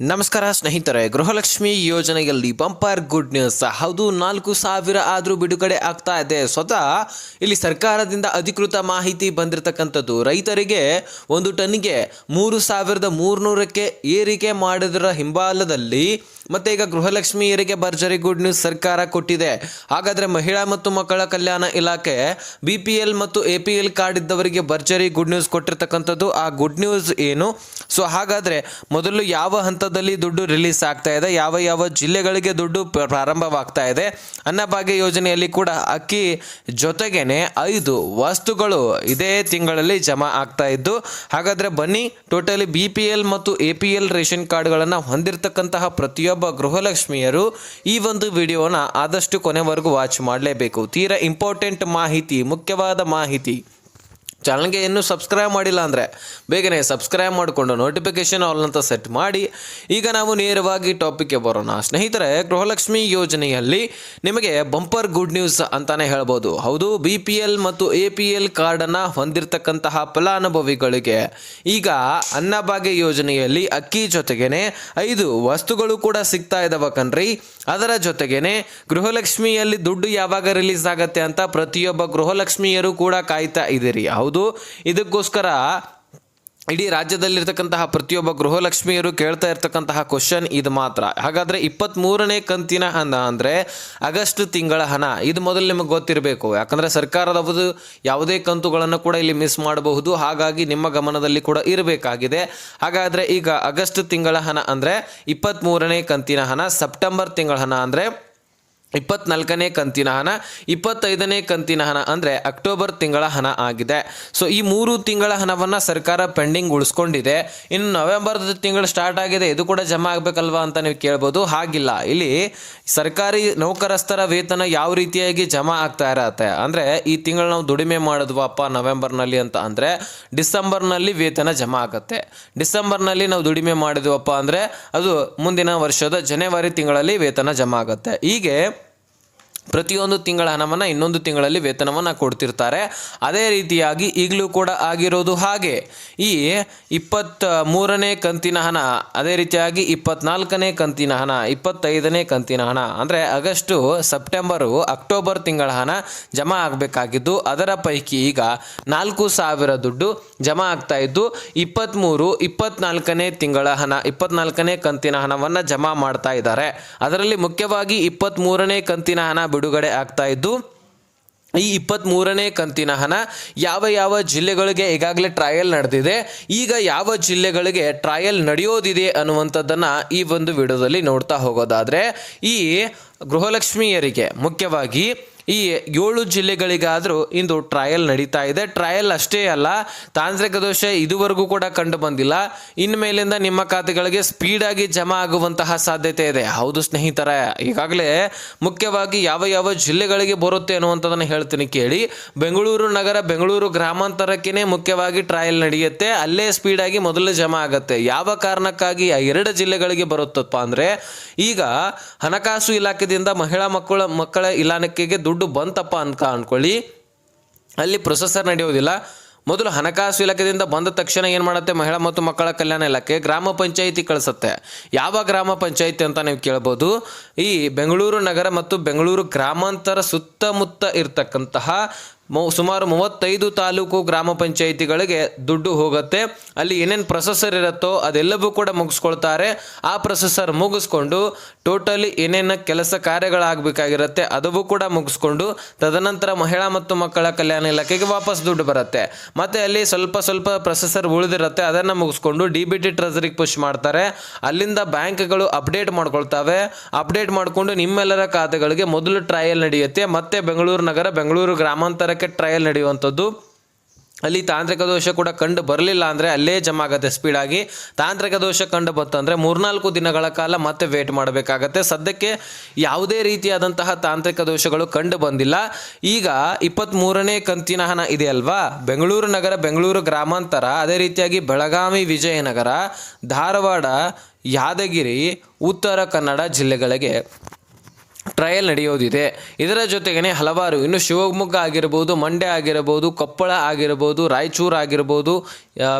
ನಮಸ್ಕಾರ ಸ್ನೇಹಿತರೆ, ಗೃಹಲಕ್ಷ್ಮಿ ಯೋಜನೆಯಲ್ಲಿ ಬಂಪರ್ ಗುಡ್ ನ್ಯೂಸ್ ಹೌದು, ನಾಲ್ಕು ಸಾವಿರ ಆದರೂ ಬಿಡುಗಡೆ ಆಗ್ತಾ ಇದೆ. ಸ್ವತಃ, ಇಲ್ಲಿ ಸರ್ಕಾರದಿಂದ ಅಧಿಕೃತ ಮಾಹಿತಿ ಬಂದಿರತಕ್ಕಂಥದ್ದು. ರೈತರಿಗೆ ಒಂದು ಟನ್ಗೆ ಮೂರು ಸಾವಿರದ ಮೂರುನೂರಕ್ಕೆ ಏರಿಕೆ ಮಾಡಿದರ ಹಿಂಬಾಲದಲ್ಲಿ ಮತ್ತೆ ಈಗ ಗೃಹಲಕ್ಷ್ಮಿಯರಿಗೆ ಭರ್ಜರಿ ಗುಡ್ ನ್ಯೂಸ್ ಸರ್ಕಾರ ಕೊಟ್ಟಿದೆ. ಹಾಗಾದ್ರೆ ಮಹಿಳಾ ಮತ್ತು ಮಕ್ಕಳ ಕಲ್ಯಾಣ ಇಲಾಖೆ ಬಿ ಪಿ ಎಲ್ ಮತ್ತು ಎ ಪಿ ಎಲ್ ಕಾರ್ಡ್ ಇದ್ದವರಿಗೆ ಭರ್ಜರಿ ಗುಡ್ ನ್ಯೂಸ್ ಕೊಟ್ಟಿರ್ತಕ್ಕಂಥದ್ದು ಆ ಗುಡ್ ನ್ಯೂಸ್ ಏನು? ಸೊ ಹಾಗಾದ್ರೆ ಮೊದಲು ಯಾವ ಹಂತದಲ್ಲಿ ದುಡ್ಡು ರಿಲೀಸ್ ಆಗ್ತಾ ಇದೆ, ಯಾವ ಯಾವ ಜಿಲ್ಲೆಗಳಿಗೆ ದುಡ್ಡು ಪ್ರ- ಪ್ರಾರಂಭವಾಗ್ತಾ ಇದೆ ಅನ್ನಭಾಗ್ಯ ಯೋಜನೆಯಲ್ಲಿ ಕೂಡ ಅಕ್ಕಿ ಜೊತೆಗೇನೆ ಐದು ವಸ್ತುಗಳು ಇದೇ ತಿಂಗಳಲ್ಲಿ ಜಮಾ ಆಗ್ತಾ ಇದ್ದು, ಹಾಗಾದ್ರೆ ಬನ್ನಿ ಟೋಟಲಿ ಬಿ ಪಿ ಎಲ್ ಮತ್ತು ಎ ಪಿ ಎಲ್ ರೇಷನ್ ಕಾರ್ಡ್ಗಳನ್ನು ಹೊಂದಿರತಕ್ಕಂತಹ ಪ್ರತಿಯೊಬ್ಬ ಗೃಹಲಕ್ಷ್ಮಿಯರು ಈ ಒಂದು ವಿಡಿಯೋನ ಆದಷ್ಟು ಕೊನೆವರೆಗೂ ವಾಚ್ ಮಾಡಲೇಬೇಕು. ತೀರಾ ಇಂಪಾರ್ಟೆಂಟ್ ಮಾಹಿತಿ ಮುಖ್ಯವಾದ ಮಾಹಿತಿ. ಚಾನಲ್ಗೆ ಇನ್ನೂ ಸಬ್ಸ್ಕ್ರೈಬ್ ಮಾಡಿಲ್ಲ ಅಂದರೆ ಬೇಗನೆ ಸಬ್ಸ್ಕ್ರೈಬ್ ಮಾಡಿಕೊಂಡು ನೋಟಿಫಿಕೇಶನ್ ಆಲ್ ಅಂತ ಸೆಟ್ ಮಾಡಿ. ಈಗ ನಾವು ನೇರವಾಗಿ ಟಾಪಿಕ್ಗೆ ಬರೋಣ. ಸ್ನೇಹಿತರೆ, ಗೃಹಲಕ್ಷ್ಮಿ ಯೋಜನೆಯಲ್ಲಿ ನಿಮಗೆ ಬಂಪರ್ ಗುಡ್ ನ್ಯೂಸ್ ಅಂತಾನೆ ಹೇಳ್ಬೋದು. ಹೌದು ಬಿ ಪಿ ಎಲ್ ಮತ್ತು ಎ ಪಿ ಎಲ್ ಕಾರ್ಡನ್ನು ಹೊಂದಿರತಕ್ಕಂತಹ ಫಲಾನುಭವಿಗಳಿಗೆ ಈಗ ಅನ್ನಭಾಗ್ಯ ಯೋಜನೆಯಲ್ಲಿ ಅಕ್ಕಿ ಜೊತೆಗೇನೆ ಐದು ವಸ್ತುಗಳು ಕೂಡ ಸಿಗ್ತಾ ಇದಾವ ಕಣ್ರಿ. ಅದರ ಜೊತೆಗೇನೆ ಗೃಹಲಕ್ಷ್ಮಿಯಲ್ಲಿ ದುಡ್ಡು ಯಾವಾಗ ರಿಲೀಸ್ ಆಗತ್ತೆ ಅಂತ ಪ್ರತಿಯೊಬ್ಬ ಗೃಹಲಕ್ಷ್ಮಿಯರು ಕೂಡ ಕಾಯ್ತಾ ಇದ್ದೀರಿ. ಹೌದು. ಇದಕ್ಕೋಸ್ಕರ ಇಡೀ ರಾಜ್ಯದಲ್ಲಿರ್ತಕ್ಕಂತಹ ಪ್ರತಿಯೊಬ್ಬ ಗೃಹಲಕ್ಷ್ಮಿಯರು ಕೇಳ್ತಾ ಇರ್ತಕ್ಕಂತಹ ಕ್ವಶನ್ ಇದು ಮಾತ್ರ. ಹಾಗಾದರೆ ಇಪ್ಪತ್ತ್ ಮೂರನೇ ಕಂತಿನ ಹಣ ಅಂದರೆ ಆಗಸ್ಟ್ ತಿಂಗಳ ಹಣ. ಇದು ಮೊದಲು ನಿಮಗೆ ಗೊತ್ತಿರಬೇಕು. ಯಾಕಂದರೆ ಸರ್ಕಾರದವರು ಯಾವುದೇ ಕಂತುಗಳನ್ನು ಕೂಡ ಇಲ್ಲಿ ಮಿಸ್ ಮಾಡಬಹುದು. ಹಾಗಾಗಿ ನಿಮ್ಮ ಗಮನದಲ್ಲಿ ಕೂಡ ಇರಬೇಕಾಗಿದೆ. ಹಾಗಾದರೆ ಈಗ ಆಗಸ್ಟ್ ತಿಂಗಳ ಹಣ ಅಂದರೆ ಇಪ್ಪತ್ತ್ ಮೂರನೇ ಕಂತಿನ ಹಣ. ಸೆಪ್ಟೆಂಬರ್ ತಿಂಗಳ ಹಣ ಅಂದರೆ ಇಪ್ಪತ್ನಾಲ್ಕನೇ ಕಂತಿನ ಹಣ, ಇಪ್ಪತ್ತೈದನೇ ಕಂತಿನ ಹಣ ಅಂದರೆ ಅಕ್ಟೋಬರ್ ತಿಂಗಳ ಹಣ ಆಗಿದೆ. ಸೊ ಈ ಮೂರು ತಿಂಗಳ ಹಣವನ್ನು ಸರ್ಕಾರ ಪೆಂಡಿಂಗ್ ಉಳಿಸ್ಕೊಂಡಿದೆ. ಇನ್ನು ನವೆಂಬರ್ ತಿಂಗಳು ಸ್ಟಾರ್ಟ್ ಆಗಿದೆ, ಇದು ಕೂಡ ಜಮಾ ಆಗಬೇಕಲ್ವಾ ಅಂತ ನೀವು ಕೇಳ್ಬೋದು. ಹಾಗಿಲ್ಲ. ಇಲ್ಲಿ ಸರ್ಕಾರಿ ನೌಕರಸ್ಥರ ವೇತನ ಯಾವ ರೀತಿಯಾಗಿ ಜಮಾ ಆಗ್ತಾ ಇರತ್ತೆ? ಅಂದರೆ ಈ ತಿಂಗಳು ನಾವು ದುಡಿಮೆ ಮಾಡಿದ್ವಪ್ಪ ನವೆಂಬರ್ನಲ್ಲಿ ಅಂತ ಅಂದರೆ ಡಿಸೆಂಬರ್ನಲ್ಲಿ ವೇತನ ಜಮಾ ಆಗುತ್ತೆ. ಡಿಸೆಂಬರ್ನಲ್ಲಿ ನಾವು ದುಡಿಮೆ ಮಾಡಿದ್ವಪ್ಪ ಅಂದರೆ ಅದು ಮುಂದಿನ ವರ್ಷದ ಜನವರಿ ತಿಂಗಳಲ್ಲಿ ವೇತನ ಜಮಾ ಆಗುತ್ತೆ. ಹೀಗೆ ಪ್ರತಿಯೊಂದು ತಿಂಗಳ ಹಣವನ್ನು ಇನ್ನೊಂದು ತಿಂಗಳಲ್ಲಿ ವೇತನವನ್ನು ಕೊಡ್ತಿರ್ತಾರೆ. ಅದೇ ರೀತಿಯಾಗಿ ಈಗಲೂ ಕೂಡ ಆಗಿರೋದು ಹಾಗೆ. ಈ ಇಪ್ಪತ್ತ ಮೂರನೇ ಕಂತಿನ ಹಣ, ಅದೇ ರೀತಿಯಾಗಿ ಇಪ್ಪತ್ನಾಲ್ಕನೇ ಕಂತಿನ ಹಣ, ಇಪ್ಪತ್ತೈದನೇ ಕಂತಿನ ಹಣ, ಅಂದರೆ ಆಗಸ್ಟು, ಸೆಪ್ಟೆಂಬರು, ಅಕ್ಟೋಬರ್ ತಿಂಗಳ ಹಣ ಜಮಾ ಆಗಬೇಕಾಗಿದ್ದು, ಅದರ ಪೈಕಿ ಈಗ ನಾಲ್ಕು ಸಾವಿರ ದುಡ್ಡು ಜಮಾ ಆಗ್ತಾ ಇದ್ದು ಇಪ್ಪತ್ತ್ಮೂರು ಇಪ್ಪತ್ನಾಲ್ಕನೇ ತಿಂಗಳ ಹಣ, ಇಪ್ಪತ್ನಾಲ್ಕನೇ ಕಂತಿನ ಹಣವನ್ನು ಜಮಾ ಮಾಡ್ತಾ ಇದ್ದಾರೆ. ಅದರಲ್ಲಿ ಮುಖ್ಯವಾಗಿ ಇಪ್ಪತ್ತ್ಮೂರನೇ ಕಂತಿನ ಹಣ ಬಿಡುಗಡೆ ಆಗ್ತಾ ಇದ್ದು, ಈ ಇಪ್ಪತ್ತ್ಮೂರನೇ ಕಂತಿನ ಹಣ ಯಾವ ಯಾವ ಜಿಲ್ಲೆಗಳಿಗೆ ಈಗಾಗಲೇ ಟ್ರಯಲ್ ನಡೆದಿದೆ, ಈಗ ಯಾವ ಜಿಲ್ಲೆಗಳಿಗೆ ಟ್ರಯಲ್ ನಡೆಯೋದಿದೆ ಅನ್ನುವಂಥದ್ದನ್ನು ಈ ಒಂದು ವಿಡಿಯೋದಲ್ಲಿ ನೋಡ್ತಾ ಹೋಗೋದಾದರೆ, ಈ ಗೃಹಲಕ್ಷ್ಮಿಯರಿಗೆ ಮುಖ್ಯವಾಗಿ ಈ ಏಳು ಜಿಲ್ಲೆಗಳಿಗಾದರೂ ಇಂದು ಟ್ರಯಲ್ ನಡೀತಾ ಇದೆ. ಟ್ರಯಲ್ ಅಷ್ಟೇ ಅಲ್ಲ, ತಾಂತ್ರಿಕ ದೋಷ ಇದುವರೆಗೂ ಕೂಡ ಕಂಡು ಬಂದಿಲ್ಲ. ಇನ್ಮೇಲಿಂದ ನಿಮ್ಮ ಖಾತೆಗಳಿಗೆ ಸ್ಪೀಡಾಗಿ ಜಮಾ ಆಗುವಂತಹ ಸಾಧ್ಯತೆ ಇದೆ. ಹೌದು ಸ್ನೇಹಿತರ, ಈಗಾಗಲೇ ಮುಖ್ಯವಾಗಿ ಯಾವ ಯಾವ ಜಿಲ್ಲೆಗಳಿಗೆ ಬರುತ್ತೆ ಅನ್ನುವಂಥದ್ದನ್ನು ಹೇಳ್ತೀನಿ ಕೇಳಿ. ಬೆಂಗಳೂರು ನಗರ, ಬೆಂಗಳೂರು ಗ್ರಾಮಾಂತರಕ್ಕೇ ಮುಖ್ಯವಾಗಿ ಟ್ರಯಲ್ ನಡೆಯುತ್ತೆ. ಅಲ್ಲೇ ಸ್ಪೀಡಾಗಿ ಮೊದಲು ಜಮಾ ಆಗುತ್ತೆ. ಯಾವ ಕಾರಣಕ್ಕಾಗಿ ಆ ಎರಡು ಜಿಲ್ಲೆಗಳಿಗೆ ಬರುತ್ತಪ್ಪ ಅಂದರೆ, ಈಗ ಹಣಕಾಸು ಇಲಾಖೆಯಿಂದ ಮಹಿಳಾ ಮಕ್ಕಳ ಮಕ್ಕಳ ಇಲಾಖೆಗೆ ದುಡ್ಡು ಬಂತಪ್ಪ ಅಂತ ಅಂದ್ಕೊಳ್ಳಿ ಅಲ್ಲಿ ಪ್ರೊಸೆಸರ್ ನಡೆಯೋದಿಲ್ಲ ಮೊದಲು ಹಣಕಾಸು ಇಲಾಖೆಯಿಂದ ಬಂದ ತಕ್ಷಣ ಏನು ಮಾಡುತ್ತೆ? ಮಹಿಳಾ ಮತ್ತು ಮಕ್ಕಳ ಕಲ್ಯಾಣ ಇಲಾಖೆ ಗ್ರಾಮ ಪಂಚಾಯಿತಿ ಕಳಿಸುತ್ತೆ. ಯಾವ ಗ್ರಾಮ ಪಂಚಾಯಿತಿ ಅಂತ ನೀವು ಕೇಳ್ಬೋದು. ಈ ಬೆಂಗಳೂರು ನಗರ ಮತ್ತು ಬೆಂಗಳೂರು ಗ್ರಾಮಾಂತರ ಸುತ್ತಮುತ್ತ ಇರತಕ್ಕಂತಹ ಸುಮಾರು ಮೂವತ್ತೈದು ತಾಲೂಕು ಗ್ರಾಮ ಪಂಚಾಯಿತಿಗಳಿಗೆ ದುಡ್ಡು ಹೋಗುತ್ತೆ. ಅಲ್ಲಿ ಏನೇನು ಪ್ರೊಸೆಸರ್ ಇರುತ್ತೋ ಅದೆಲ್ಲವೂ ಕೂಡ ಮುಗಿಸ್ಕೊಳ್ತಾರೆ. ಆ ಪ್ರೊಸೆಸರ್ ಮುಗಿಸ್ಕೊಂಡು ಟೋಟಲಿ ಏನೇನು ಕೆಲಸ ಕಾರ್ಯಗಳಾಗಬೇಕಾಗಿರುತ್ತೆ ಅದವೂ ಕೂಡ ಮುಗಿಸ್ಕೊಂಡು ತದನಂತರ ಮಹಿಳಾ ಮತ್ತು ಮಕ್ಕಳ ಕಲ್ಯಾಣ ಇಲಾಖೆಗೆ ವಾಪಸ್ ದುಡ್ಡು ಬರುತ್ತೆ. ಮತ್ತು ಅಲ್ಲಿ ಸ್ವಲ್ಪ ಸ್ವಲ್ಪ ಪ್ರೊಸೆಸರ್ ಉಳಿದಿರುತ್ತೆ, ಅದನ್ನು ಮುಗಿಸ್ಕೊಂಡು ಡಿ ಬಿ ಟಿ ಟ್ರೆಸರಿಗೆ ಪುಷ್ ಮಾಡ್ತಾರೆ. ಅಲ್ಲಿಂದ ಬ್ಯಾಂಕ್ಗಳು ಅಪ್ಡೇಟ್ ಮಾಡ್ಕೊಳ್ತವೆ. ಅಪ್ಡೇಟ್ ಮಾಡಿಕೊಂಡು ನಿಮ್ಮೆಲ್ಲರ ಖಾತೆಗಳಿಗೆ ಮೊದಲು ಟ್ರಯಲ್ ನಡೆಯುತ್ತೆ. ಮತ್ತೆ ಬೆಂಗಳೂರು ನಗರ, ಬೆಂಗಳೂರು ಗ್ರಾಮಾಂತರಕ್ಕೆ ಟ್ರಯಲ್ ನಡೆಯುವಂಥದ್ದು. ಅಲ್ಲಿ ತಾಂತ್ರಿಕ ದೋಷ ಕೂಡ ಕಂಡು ಬರಲಿಲ್ಲ ಅಂದರೆ ಅಲ್ಲೇ ಜಮಾ ಆಗುತ್ತೆ ಸ್ಪೀಡಾಗಿ ತಾಂತ್ರಿಕ ದೋಷ ಕಂಡು ಬಂತಂದರೆ ಮೂರ್ನಾಲ್ಕು ದಿನಗಳ ಕಾಲ ಮತ್ತೆ ವೇಟ್ ಮಾಡಬೇಕಾಗತ್ತೆ. ಸದ್ಯಕ್ಕೆ ಯಾವುದೇ ರೀತಿಯಾದಂತಹ ತಾಂತ್ರಿಕ ದೋಷಗಳು ಕಂಡು ಬಂದಿಲ್ಲ. ಈಗ ಇಪ್ಪತ್ತ್ಮೂರನೇ ಕಂತಿನ ಹಣ ಇದೆ ಅಲ್ವಾ? ಬೆಂಗಳೂರು ನಗರ, ಬೆಂಗಳೂರು ಗ್ರಾಮಾಂತರ, ಅದೇ ರೀತಿಯಾಗಿ ಬೆಳಗಾವಿ, ವಿಜಯನಗರ, ಧಾರವಾಡ, ಯಾದಗಿರಿ, ಉತ್ತರ ಕನ್ನಡ ಜಿಲ್ಲೆಗಳಿಗೆ. ಟ್ರಯಲ್ ನಡೆಯೋದಿದೆ. ಇದರ ಜೊತೆಗೇ ಹಲವಾರು, ಇನ್ನು ಶಿವಮೊಗ್ಗ ಆಗಿರ್ಬೋದು, ಮಂಡ್ಯ ಆಗಿರ್ಬೋದು, ಕೊಪ್ಪಳ ಆಗಿರ್ಬೋದು, ರಾಯಚೂರು ಆಗಿರ್ಬೋದು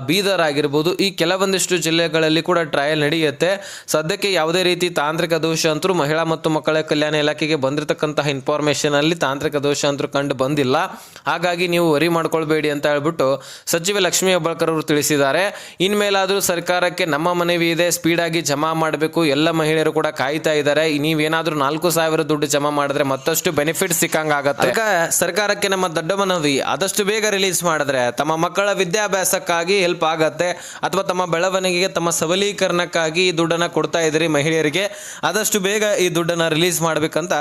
ಬೀದರ್ ಆಗಿರ್ಬೋದು, ಈ ಕೆಲವೊಂದಿಷ್ಟು ಜಿಲ್ಲೆಗಳಲ್ಲಿ ಕೂಡ ಟ್ರಯಲ್ ನಡೆಯುತ್ತೆ. ಸದ್ಯಕ್ಕೆ ಯಾವುದೇ ರೀತಿ ತಾಂತ್ರಿಕ ದೋಷ ಅಂತರೂ ಮಹಿಳಾ ಮತ್ತು ಮಕ್ಕಳ ಕಲ್ಯಾಣ ಇಲಾಖೆಗೆ ಬಂದಿರತಕ್ಕಂತಹ ಇನ್ಫಾರ್ಮೇಷನ್ ಅಲ್ಲಿ ತಾಂತ್ರಿಕ ದೋಷ ಅಂತೂ ಕಂಡು ಬಂದಿಲ್ಲ. ಹಾಗಾಗಿ ನೀವು ವರಿ ಮಾಡ್ಕೊಳ್ಬೇಡಿ ಅಂತ ಹೇಳ್ಬಿಟ್ಟು ಸಚಿವ ಲಕ್ಷ್ಮೀ ಹೆಬ್ಬಾಳ್ಕರ್ ಅವರು ತಿಳಿಸಿದ್ದಾರೆ. ಇನ್ಮೇಲಾದರೂ ಸರ್ಕಾರಕ್ಕೆ ನಮ್ಮ ಮನವಿ ಇದೆ ಸ್ಪೀಡಾಗಿ ಜಮಾ ಮಾಡಬೇಕು, ಎಲ್ಲ ಮಹಿಳೆಯರು ಕೂಡ ಕಾಯ್ತಾ ಇದ್ದಾರೆ. ನೀವೇನಾದರೂ ನಾಲ್ಕು ಸಾವಿರ ದುಡ್ಡು ಜಮಾ ಮಾಡಿದ್ರೆ ಮತ್ತಷ್ಟು ಬೆನಿಫಿಟ್ ಸಿಕ್ಕಂಗಾಗತ್ತೆ. ಆಗತ್ತೆ ಸರ್ಕಾರಕ್ಕೆ ನಮ್ಮ ದೊಡ್ಡ ಮನವಿ, ಆದಷ್ಟು ಬೇಗ ರಿಲೀಸ್ ಮಾಡಿದ್ರೆ ತಮ್ಮ ಮಕ್ಕಳ ವಿದ್ಯಾಭ್ಯಾಸಕ್ಕಾಗಿ ಹೆಲ್ಪ್ ಆಗತ್ತೆ, ಅಥವಾ ತಮ್ಮ ಬೆಳವಣಿಗೆಗೆ ತಮ್ಮ ಸಬಲೀಕರಣಕ್ಕಾಗಿ ಈ ದುಡ್ಡನ್ನ ಕೊಡ್ತಾ ಇದ್ರಿ ಮಹಿಳೆಯರಿಗೆ, ಆದಷ್ಟು ಬೇಗ ಈ ದುಡ್ಡನ್ನ ರಿಲೀಸ್ ಮಾಡ್ಬೇಕಂತ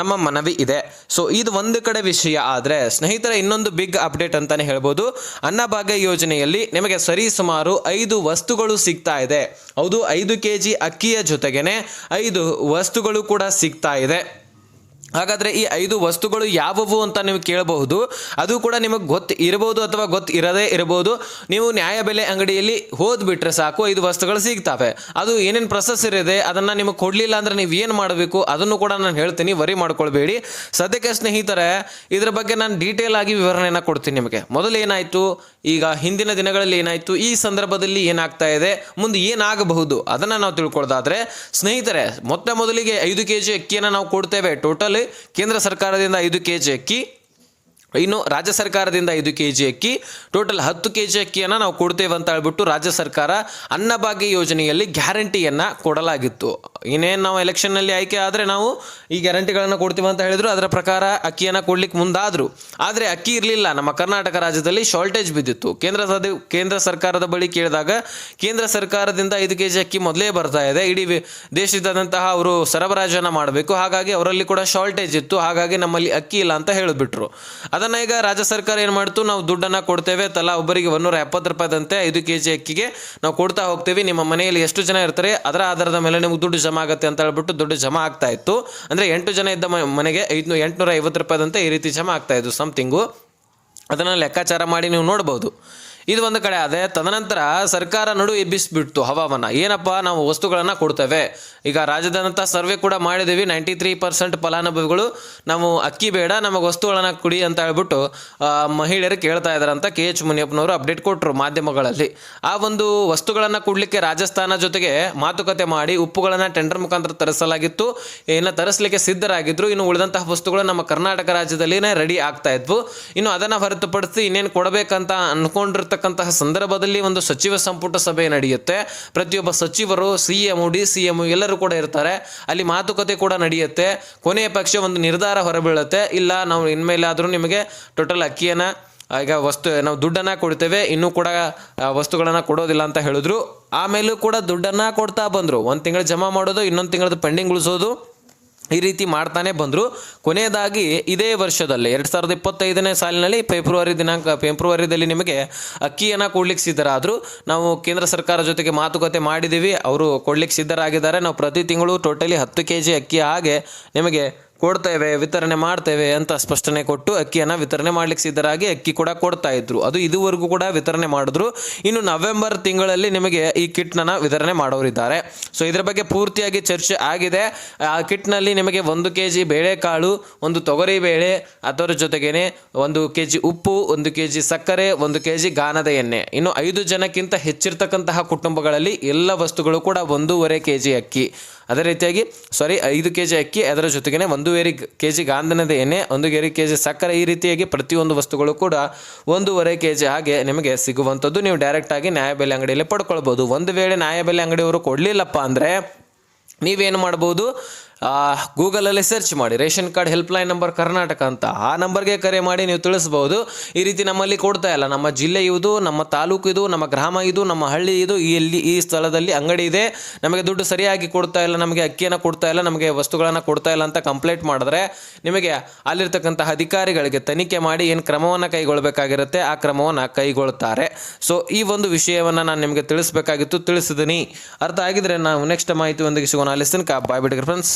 ನಮ್ಮ ಮನವಿ ಇದೆ. ಸೊ ಇದು ಒಂದು ಕಡೆ ವಿಷಯ, ಆದ್ರೆ ಸ್ನೇಹಿತರ, ಇನ್ನೊಂದು ಬಿಗ್ ಅಪ್ಡೇಟ್ ಅಂತಾನೆ ಹೇಳ್ಬೋದು. ಅನ್ನಭಾಗ್ಯ ಯೋಜನೆಯಲ್ಲಿ ನಿಮಗೆ ಸರಿ ಸುಮಾರು ಐದು ವಸ್ತುಗಳು ಸಿಗ್ತಾ ಇದೆ. ಹೌದು, ಐದು ಕೆ ಜಿ ಅಕ್ಕಿಯ ಜೊತೆಗೇನೆ ಐದು ವಸ್ತುಗಳು ಕೂಡ ಸಿಗ್ತಾ ಇದೆ. ಹಾಗಾದರೆ ಈ ಐದು ವಸ್ತುಗಳು ಯಾವುವು ಅಂತ ನೀವು ಕೇಳಬಹುದು. ಅದು ಕೂಡ ನಿಮಗೆ ಗೊತ್ತು ಇರಬಹುದು ಅಥವಾ ಗೊತ್ತು ಇರದೇ ಇರಬಹುದು. ನೀವು ನ್ಯಾಯಬೆಲೆ ಅಂಗಡಿಯಲ್ಲಿ ಹೋದ್ಬಿಟ್ರೆ ಸಾಕು, ಐದು ವಸ್ತುಗಳು ಸಿಗ್ತವೆ. ಅದು ಏನೇನು ಪ್ರೊಸೆಸ್ ಇರಿದೆ ಅದನ್ನು ನಿಮಗೆ ಕೊಡಲಿಲ್ಲ ಅಂದರೆ ನೀವು ಏನು ಮಾಡಬೇಕು? ಅದನ್ನು ಕೂಡ ನಾನು ಹೇಳ್ತೀನಿ, ವರಿ ಮಾಡ್ಕೊಳ್ಬೇಡಿ. ಸದ್ಯಕ್ಕೆ ಸ್ನೇಹಿತರೆ, ಇದರ ಬಗ್ಗೆ ನಾನು ಡೀಟೇಲ್ ಆಗಿ ವಿವರಣೆಯನ್ನು ಕೊಡ್ತೀನಿ ನಿಮಗೆ. ಮೊದಲು ಏನಾಯಿತು? ಈಗ ಹಿಂದಿನ ದಿನಗಳಲ್ಲಿ ಏನಾಯಿತು? ಈ ಸಂದರ್ಭದಲ್ಲಿ ಏನಾಗ್ತಾ ಇದೆ? ಮುಂದೆ ಏನಾಗಬಹುದು? ಅದನ್ನು ನಾವು ತಿಳ್ಕೊಳ್ಳೋದಾದ್ರೆ ಸ್ನೇಹಿತರೆ, ಮೊತ್ತ ಮೊದಲಿಗೆ ಐದು ಕೆ ಜಿ ಅಕ್ಕಿಯನ್ನು ನಾವು ಕೊಡ್ತೇವೆ. ಟೋಟಲ್ ಕೇಂದ್ರ ಸರ್ಕಾರದಿಂದ ಐದು ಕೆ ಜಿ ಅಕ್ಕಿ ಇನ್ನು ರಾಜ್ಯ ಸರ್ಕಾರದಿಂದ ಐದು ಕೆ ಜಿ ಅಕ್ಕಿ, ಟೋಟಲ್ ಹತ್ತು ಕೆ ಜಿ ಅಕ್ಕಿಯನ್ನು ನಾವು ಕೊಡ್ತೇವೆ ಅಂತ ಹೇಳ್ಬಿಟ್ಟು ರಾಜ್ಯ ಸರ್ಕಾರ ಅನ್ನಭಾಗ್ಯ ಯೋಜನೆಯಲ್ಲಿ ಗ್ಯಾರಂಟಿಯನ್ನು ಕೊಡಲಾಗಿತ್ತು. ಇನ್ನೇನು ನಾವು ಎಲೆಕ್ಷನ್ನಲ್ಲಿ ಆಯ್ಕೆ ಆದರೆ ನಾವು ಈ ಗ್ಯಾರಂಟಿಗಳನ್ನು ಕೊಡ್ತೀವಿ ಅಂತ ಹೇಳಿದ್ರು, ಅದರ ಪ್ರಕಾರ ಅಕ್ಕಿಯನ್ನು ಕೊಡ್ಲಿಕ್ಕೆ ಮುಂದಾದರು. ಆದರೆ ಅಕ್ಕಿ ಇರಲಿಲ್ಲ. ನಮ್ಮ ಕರ್ನಾಟಕ ರಾಜ್ಯದಲ್ಲಿ ಶಾರ್ಟೇಜ್ ಬಿದ್ದಿತ್ತು. ಕೇಂದ್ರ ಕೇಂದ್ರ ಸರ್ಕಾರದ ಬಳಿ ಕೇಳಿದಾಗ ಕೇಂದ್ರ ಸರ್ಕಾರದಿಂದ ಐದು ಕೆ ಜಿ ಅಕ್ಕಿ ಮೊದಲೇ ಬರ್ತಾ ಇದೆ. ಇಡೀ ದೇಶದಾದಂತಹ ಅವರು ಸರಬರಾಜನ್ನು ಮಾಡಬೇಕು. ಹಾಗಾಗಿ ಅವರಲ್ಲಿ ಕೂಡ ಶಾರ್ಟೇಜ್ ಇತ್ತು. ಹಾಗಾಗಿ ನಮ್ಮಲ್ಲಿ ಅಕ್ಕಿ ಇಲ್ಲ ಅಂತ ಹೇಳಿಬಿಟ್ರು. ಅದನ್ನು ಈಗ ರಾಜ್ಯ ಸರ್ಕಾರ ಏನು ಮಾಡ್ತು? ನಾವು ದುಡ್ಡನ್ನು ಕೊಡ್ತೇವೆ. ತಲಾ ಒಬ್ಬರಿಗೆ ಒಂದೂರ ಎಪ್ಪತ್ತು ರೂಪಾಯಿದಂತೆ ಐದು ಕೆ ಜಿ ಅಕ್ಕಿಗೆ ನಾವು ಕೊಡ್ತಾ ಹೋಗ್ತೀವಿ. ನಿಮ್ಮ ಮನೆಯಲ್ಲಿ ಎಷ್ಟು ಜನ ಇರ್ತಾರೆ? ಅದರ ಆಧಾರದ ಮೇಲೆ ನಿಮ್ಗೆ ದುಡ್ಡು ಜಮಾ ಆಗುತ್ತೆ ಅಂತ ಹೇಳ್ಬಿಟ್ಟು ದುಡ್ಡು ಜಮಾ ಆಗ್ತಾ ಇತ್ತು. ಅಂದರೆ ಎಂಟು ಜನ ಇದ್ದ ಮನೆಗೆ ಐದು ಎಂಟುನೂರ ಐವತ್ತು ರೂಪಾಯಿದಂತೆ ಈ ರೀತಿ ಜಮಾ ಆಗ್ತಾ ಇದ್ದು ಸಮಥಿಂಗು ಅದನ್ನು ಲೆಕ್ಕಾಚಾರ ಮಾಡಿ ನೀವು ನೋಡ್ಬೋದು. ಇದು ಒಂದು ಕಡೆ ಆದರೆ ತದನಂತರ ಸರ್ಕಾರ ನಡು ಎಬ್ಬಿಸ್ಬಿಡ್ತು ಹವಾಮಾನ ಏನಪ್ಪ, ನಾವು ವಸ್ತುಗಳನ್ನು ಕೊಡ್ತೇವೆ. ಈಗ ರಾಜ್ಯದಂಥ ಸರ್ವೆ ಕೂಡ ಮಾಡಿದ್ದೀವಿ ನೈಂಟಿ ತ್ರೀ ಪರ್ಸೆಂಟ್ ಫಲಾನುಭವಿಗಳು. ನಾವು ಅಕ್ಕಿ ಬೇಡ, ನಮಗೆ ವಸ್ತುಗಳನ್ನು ಕೊಡಿ ಅಂತ ಹೇಳ್ಬಿಟ್ಟು ಮಹಿಳೆಯರು ಕೇಳ್ತಾ ಇದ್ದಾರೆ ಅಂತ ಕೆ ಎಚ್ ಮುನಿಯಪ್ಪನವರು ಅಪ್ಡೇಟ್ ಕೊಟ್ಟರು ಮಾಧ್ಯಮಗಳಲ್ಲಿ. ಆ ಒಂದು ವಸ್ತುಗಳನ್ನು ಕೊಡಲಿಕ್ಕೆ ರಾಜಸ್ಥಾನ ಜೊತೆಗೆ ಮಾತುಕತೆ ಮಾಡಿ, ಉಪ್ಪುಗಳನ್ನು ಟೆಂಡರ್ ಮುಖಾಂತರ ತರಿಸಲಾಗಿತ್ತು. ಇನ್ನು ತರಿಸಲಿಕ್ಕೆ ಸಿದ್ಧರಾಗಿದ್ದರು ಇನ್ನು ಉಳಿದಂತಹ ವಸ್ತುಗಳು ನಮ್ಮ ಕರ್ನಾಟಕ ರಾಜ್ಯದಲ್ಲಿನೇ ರೆಡಿ ಆಗ್ತಾ ಇದ್ವು. ಇನ್ನು ಅದನ್ನು ಹೊರತುಪಡಿಸಿ ಇನ್ನೇನು ಕೊಡಬೇಕಂತ ಅನ್ಕೊಂಡಿರ್ತಕ್ಕಂತಹ ಸಂದರ್ಭದಲ್ಲಿ ಒಂದು ಸಚಿವ ಸಂಪುಟ ಸಭೆ ನಡೆಯುತ್ತೆ. ಪ್ರತಿಯೊಬ್ಬ ಸಚಿವರು, C M D C M ಎಲ್ಲರೂ ಕೂಡ ಇರ್ತಾರೆ. ಅಲ್ಲಿ ಮಾತುಕತೆ ಕೂಡ ನಡೆಯುತ್ತೆ. ಕೊನೆಯ ಪಕ್ಷ ಒಂದು ನಿರ್ಧಾರ ಹೊರಬೀಳುತ್ತೆ. ಇಲ್ಲ, ನಾವು ಇನ್ಮೇಲಾದರೂ ನಿಮಗೆ ಟೋಟಲ್ ಅಕ್ಕಿಯನ್ನು, ಈಗ ವಸ್ತು, ನಾವು ದುಡ್ಡನ್ನು ಕೊಡ್ತೇವೆ. ಇನ್ನೂ ಕೂಡ ವಸ್ತುಗಳನ್ನು ಕೊಡೋದಿಲ್ಲ ಅಂತ ಹೇಳಿದ್ರು. ಆಮೇಲೂ ಕೂಡ ದುಡ್ಡನ್ನು ಕೊಡ್ತಾ ಬಂದರು. ಒಂದು ತಿಂಗಳು ಜಮಾ ಮಾಡೋದು, ಇನ್ನೊಂದು ತಿಂಗಳದ್ದು ಪೆಂಡಿಂಗ್ ಉಳಿಸೋದು. ಈ ರೀತಿ ಮಾಡ್ತಾನೆ ಬಂದರು. ಕೊನೆಯದಾಗಿ ಇದೇ ವರ್ಷದಲ್ಲಿ ಎರಡು ಸಾವಿರದ ಇಪ್ಪತ್ತೈದನೇ ಸಾಲಿನಲ್ಲಿ ಫೆಬ್ರವರಿ ದಿನಾಂಕ, ಫೆಬ್ರವರಿದಲ್ಲಿ ನಿಮಗೆ ಅಕ್ಕಿಯನ್ನು ಕೊಡ್ಲಿಕ್ಕೆ ಸಿದ್ಧರಾದರು. ನಾವು ಕೇಂದ್ರ ಸರ್ಕಾರ ಜೊತೆಗೆ ಮಾತುಕತೆ ಮಾಡಿದ್ದೀವಿ ಅವರು ಕೊಡ್ಲಿಕ್ಕೆ ಸಿದ್ಧರಾಗಿದ್ದಾರೆ. ನಾವು ಪ್ರತಿ ತಿಂಗಳು ಟೋಟಲಿ ಹತ್ತು ಕೆ ಜಿ ಅಕ್ಕಿ ಹಾಗೆ ನಿಮಗೆ ಕೊಡ್ತೇವೆ, ವಿತರಣೆ ಮಾಡ್ತೇವೆ ಅಂತ ಸ್ಪಷ್ಟನೆ ಕೊಟ್ಟು ಅಕ್ಕಿಯನ್ನು ವಿತರಣೆ ಮಾಡ್ಲಿಕ್ಕೆ ಸಿದ್ಧರಾಗಿ ಅಕ್ಕಿ ಕೂಡ ಕೊಡ್ತಾ ಇದ್ರು. ಅದು ಇದುವರೆಗೂ ಕೂಡ ವಿತರಣೆ ಮಾಡಿದ್ರು. ಇನ್ನು ನವೆಂಬರ್ ತಿಂಗಳಲ್ಲಿ ನಿಮಗೆ ಈ ಕಿಟ್ನ ವಿತರಣೆ ಮಾಡೋರಿದ್ದಾರೆ. ಸೊ ಇದರ ಬಗ್ಗೆ ಪೂರ್ತಿಯಾಗಿ ಚರ್ಚೆ ಆಗಿದೆ. ಆ ಕಿಟ್ನಲ್ಲಿ ನಿಮಗೆ ಒಂದು ಕೆ ಜಿ ಬೇಳೆಕಾಳು, ಒಂದು ತೊಗರಿ ಬೇಳೆ, ಅದರ ಜೊತೆಗೇನೆ ಒಂದು ಕೆ ಜಿ ಉಪ್ಪು, ಒಂದು ಕೆ ಜಿ ಸಕ್ಕರೆ, ಒಂದು ಕೆ ಜಿ ಗಾನದ ಎಣ್ಣೆ. ಇನ್ನು ಐದು ಜನಕ್ಕಿಂತ ಹೆಚ್ಚಿರ್ತಕ್ಕಂತಹ ಕುಟುಂಬಗಳಲ್ಲಿ ಎಲ್ಲ ವಸ್ತುಗಳು ಕೂಡ ಒಂದೂವರೆ ಕೆ ಜಿ ಅಕ್ಕಿ. ಅದೇ ರೀತಿಯಾಗಿ ಸಾರಿ ಐದು ಕೆ ಜಿ ಅಕ್ಕಿ, ಅದರ ಜೊತೆಗೇ ಒಂದೂವರೆ ಕೆ ಜಿ ಗಾಂಧನದ ಎಣ್ಣೆ, ಒಂದು ಕೆ ಕೆ ಜಿ ಸಕ್ಕರೆ, ಈ ರೀತಿಯಾಗಿ ಪ್ರತಿಯೊಂದು ವಸ್ತುಗಳು ಕೂಡ ಒಂದೂವರೆ ಕೆ ಜಿ ಹಾಗೆ ನಿಮಗೆ ಸಿಗುವಂಥದ್ದು. ನೀವು ಡೈರೆಕ್ಟಾಗಿ ನ್ಯಾಯಬೆಲೆ ಅಂಗಡಿಯಲ್ಲಿ ಪಡ್ಕೊಳ್ಬೋದು. ಒಂದು ವೇಳೆ ನ್ಯಾಯಬೆಲೆ ಅಂಗಡಿಯವರು ಕೊಡಲಿಲ್ಲಪ್ಪ ಅಂದರೆ ನೀವೇನು ಮಾಡ್ಬೋದು? ಗೂಗಲಲ್ಲಿ ಸರ್ಚ್ ಮಾಡಿ, ration card helpline number Karnataka ಅಂತ. ಆ ನಂಬರ್ಗೆ ಕರೆ ಮಾಡಿ ನೀವು ತಿಳಿಸ್ಬೋದು. ಈ ರೀತಿ ನಮ್ಮಲ್ಲಿ ಕೊಡ್ತಾ ಇಲ್ಲ. ನಮ್ಮ ಜಿಲ್ಲೆ ಇದು, ನಮ್ಮ ತಾಲೂಕು ಇದು, ನಮ್ಮ ಗ್ರಾಮ ಇದು, ನಮ್ಮ ಹಳ್ಳಿ ಇದು ಇಲ್ಲಿ ಈ ಸ್ಥಳದಲ್ಲಿ ಅಂಗಡಿ ಇದೆ. ನಮಗೆ ದುಡ್ಡು ಸರಿಯಾಗಿ ಕೊಡ್ತಾ ಇಲ್ಲ, ನಮಗೆ ಅಕ್ಕಿಯನ್ನು ಕೊಡ್ತಾ ಇಲ್ಲ, ನಮಗೆ ವಸ್ತುಗಳನ್ನು ಕೊಡ್ತಾ ಇಲ್ಲ ಅಂತ ಕಂಪ್ಲೇಂಟ್ ಮಾಡಿದ್ರೆ ನಿಮಗೆ ಅಲ್ಲಿರ್ತಕ್ಕಂತಹ ಅಧಿಕಾರಿಗಳಿಗೆ ತನಿಖೆ ಮಾಡಿ ಏನು ಕ್ರಮವನ್ನು ಕೈಗೊಳ್ಳಬೇಕಾಗಿರುತ್ತೆ ಆ ಕ್ರಮವನ್ನು ಕೈಗೊಳ್ತಾರೆ. ಸೊ ಈ ಒಂದು ವಿಷಯವನ್ನು ನಾನು ನಿಮಗೆ ತಿಳಿಸಬೇಕಾಗಿತ್ತು ತಿಳಿಸಿದ್ದೀನಿ ಅರ್ಥ ಆಗಿದ್ರೆ ನಾವು ನೆಕ್ಸ್ಟ್ ಮಾಹಿತಿ ಒಂದಿಗೆ ಸಿಗೋಣ. ಅಲ್ಲಿಸ್ತೀನಿ ಕಾ ಬಾಯ್ ಫ್ರೆಂಡ್ಸ್